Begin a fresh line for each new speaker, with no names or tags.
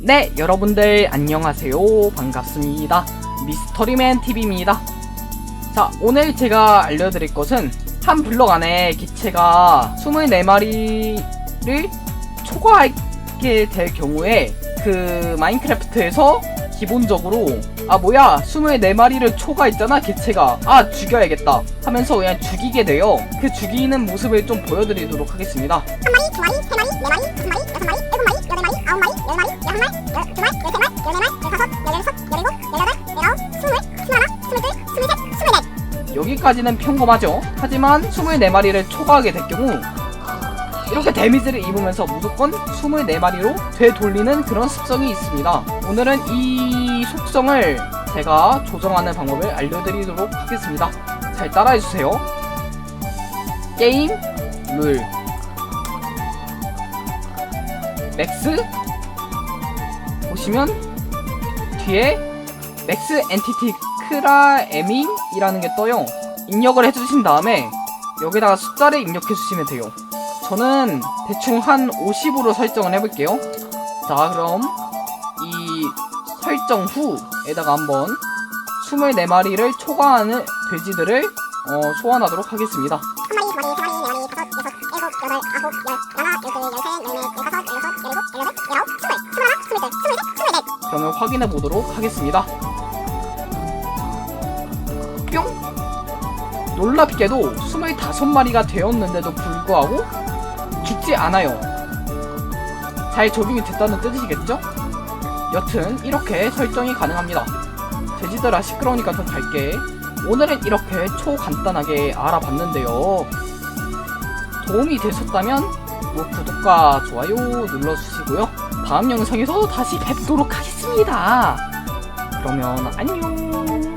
네, 여러분들 안녕하세요. 반갑습니다. 미스터리맨 TV입니다. 자, 오늘 제가 알려드릴 것은 한 블럭 안에 기체가 24마리를 초과하게 될 경우에 그 마인크래프트에서 기본적으로 아 뭐야 24마리를 초과했잖아 개체가 아 죽여야겠다 하면서 그냥 죽이게 돼요 그 죽이는 모습을 좀 보여드리도록 하겠습니다
한 마리, 두 마리, 세 마리, 네 마리, 다섯 마리, 여섯 마리, 여덟 마리, 아홉 마리, 열 마리, 열
여기까지는 평범하죠. 하지만 24마리를 초과하게 될 경우 이렇게 데미지를 입으면서 무조건 24마리로 되돌리는 그런 습성이 있습니다. 오늘은 이 속성을 제가 조정하는 방법을 알려드리도록 하겠습니다. 잘 따라해주세요. 게임 룰 맥스 보시면 뒤에 맥스 엔티티 크라 에밍이라는 게 떠요. 입력을 해주신 다음에 여기다가 숫자를 입력해 주시면 돼요. 저는 대충 한 50으로 설정을 해볼게요. 자, 그럼 이 설정 후에다가 한번 24마리를 초과하는 돼지들을 어, 소환하도록 하겠습니다.
한 마리, 두 마리, 세 마리, 다섯, 여섯,
그러면 확인해 보도록 하겠습니다. 뿅! 놀랍게도 25마리가 되었는데도 불구하고 죽지 않아요. 잘 적용이 됐다는 뜻이겠죠? 여튼 이렇게 설정이 가능합니다. 돼지들아 시끄러우니까 좀 갈게. 오늘은 이렇게 초간단하게 알아봤는데요. 도움이 되셨다면 뭐 구독과 좋아요 눌러주시고요. 다음 영상에서 다시 뵙도록 하겠습니다. 그러면 안녕.